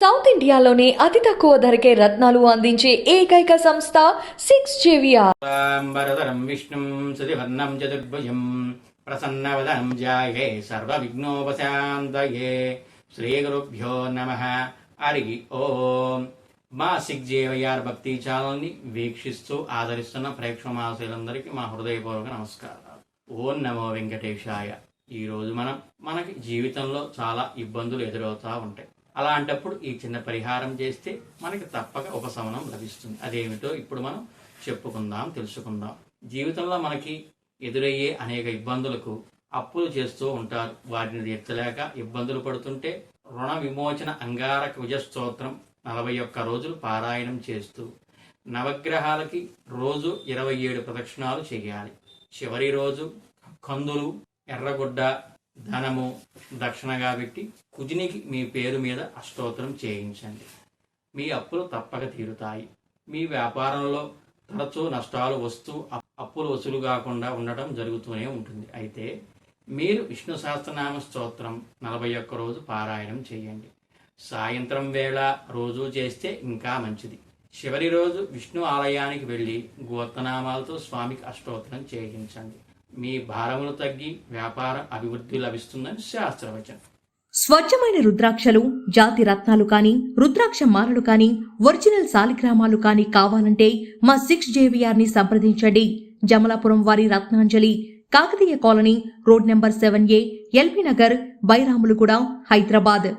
South ఇండియాలోనే అతి తక్కువ ధరకే రత్నాలు అందించే ఏకైక సంస్థ సిక్స్ జేవిఆర్. వరదరం విష్ణుం సుధివర్ణం చతుర్భుజం ప్రసన్నవదనం జాయే శ్రీ శ్రీగురుభ్యో నమ. హరి ఓం. మా సిక్ జేవైఆర్ భక్తి ఛానల్ని వీక్షిస్తూ ఆదరిస్తున్న ప్రేక్షమాశయులందరికీ మా హృదయపూర్వక నమస్కారాలు. ఓం నమో వెంకటేశాయ. ఈరోజు మనం మనకి జీవితంలో చాలా ఇబ్బందులు ఎదురవుతూ ఉంటాయి. అలాంటప్పుడు ఈ చిన్న పరిహారం చేస్తే మనకి తప్పక ఉపశమనం లభిస్తుంది. అదేమిటో ఇప్పుడు మనం చెప్పుకుందాం తెలుసుకుందాం. జీవితంలో మనకి ఎదురయ్యే అనేక ఇబ్బందులకు అప్పులు చేస్తూ ఉంటారు. వాటిని తీర్చలేక ఇబ్బందులు పడుతుంటే రుణ విమోచన అంగారక విజ స్తోత్రం నలభై ఒక్క రోజులు పారాయణం చేస్తూ నవగ్రహాలకి రోజు ఇరవై ఏడు ప్రదక్షిణాలు చేయాలి. చివరి రోజు కందులు ఎర్రగుడ్డ ధనము దక్షిణగా పెట్టి కుజినికి మీ పేరు మీద అష్టోత్తరం చేయించండి. మీ అప్పులు తప్పక తీరుతాయి. మీ వ్యాపారంలో తరచూ నష్టాలు వస్తూ అప్- అప్పులు వసూలు కాకుండా ఉండటం జరుగుతూనే ఉంటుంది. అయితే మీరు విష్ణు సహస్రనామ స్తోత్రం నలభై ఒక్క రోజు పారాయణం చేయండి. సాయంత్రం వేళ రోజు చేస్తే ఇంకా మంచిది. చివరి రోజు విష్ణు ఆలయానికి వెళ్ళి గోత్రనామాలతో స్వామికి అష్టోత్తరం చేయించండి. మీ భారములు తగ్గి వ్యాపార అభివృద్ధి లభిస్తుందని శాస్త్రవచనం స్వచ్ఛమైన రుద్రాక్షలు జాతి రత్నాలు కానీ రుద్రాక్ష మాలలు కానీ ఒరిజినల్ సాలిగ్రామాలు కానీ కావాలంటే మా సిక్స్ జేవిఆర్ని సంప్రదించండి. జమలాపురం వారి Ratnanjali Kakatiya colony road number seven A LB Nagar Bairamulaguda Hyderabad.